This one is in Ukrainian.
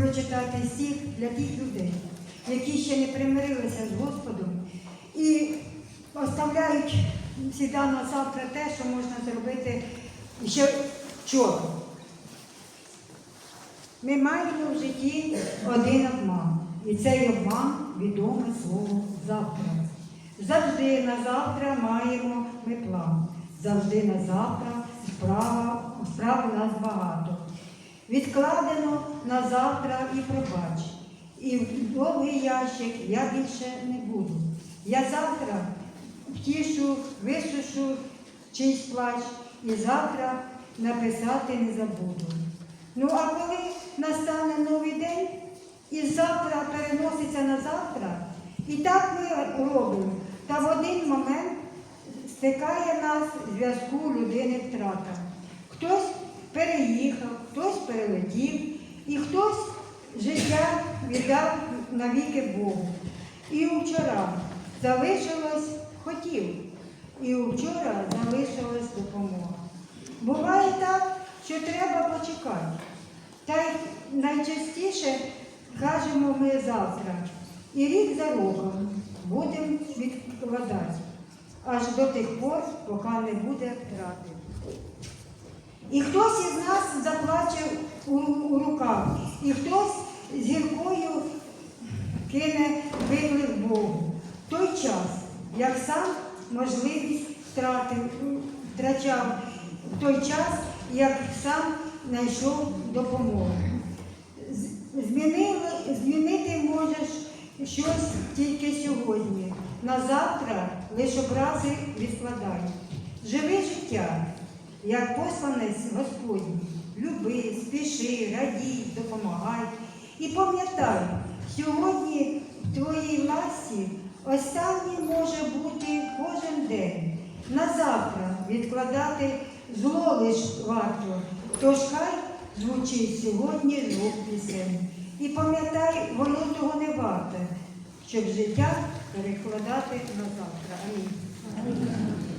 прочитати стих для тих людей, які ще не примирилися з Господом і оставляють завжди на завтра те, що можна зробити ще вчора. Ми маємо в житті один обман. І цей обман відоме слово завтра. Завжди на завтра маємо ми план. Завжди на завтра справа, справ у нас багато. Відкладено на завтра і пробач. І в довгий ящик я більше не буду. Я завтра втішу, висушу чийсь плач і завтра написати не забуду. Ну а коли настане новий день і завтра переноситься на завтра, і так ми робимо, та в один момент стикає нас зв'язку людини втрата. Хтось переїхав, хтось перелетів, і хтось життя віддав навіки Богу. І вчора залишилось хотів, і вчора залишилась допомога. Буває так, що треба почекати. Та й найчастіше кажемо ми завтра. І рік за роком будемо відкладати, аж до тих пор, поки не буде втрати. І хтось із нас заплаче у, у руках, і хтось з гіркою кине виклик Богу. В той час, як сам можливість втратив, втрачав, в той час, як сам знайшов допомогу. Змінили, змінити можеш щось тільки сьогодні. На завтра лише образи відкладай. Живи життя, як посланець Господній. Люби, спіши, радій, допомагай. І пам'ятай, сьогодні в твоїй власті останній може бути кожен день. На завтра відкладати зло лиш варто. Тож хай звучить сьогодні звук пісень. І пам'ятай, воно того не варте, щоб життя перекладати на завтра. Амінь.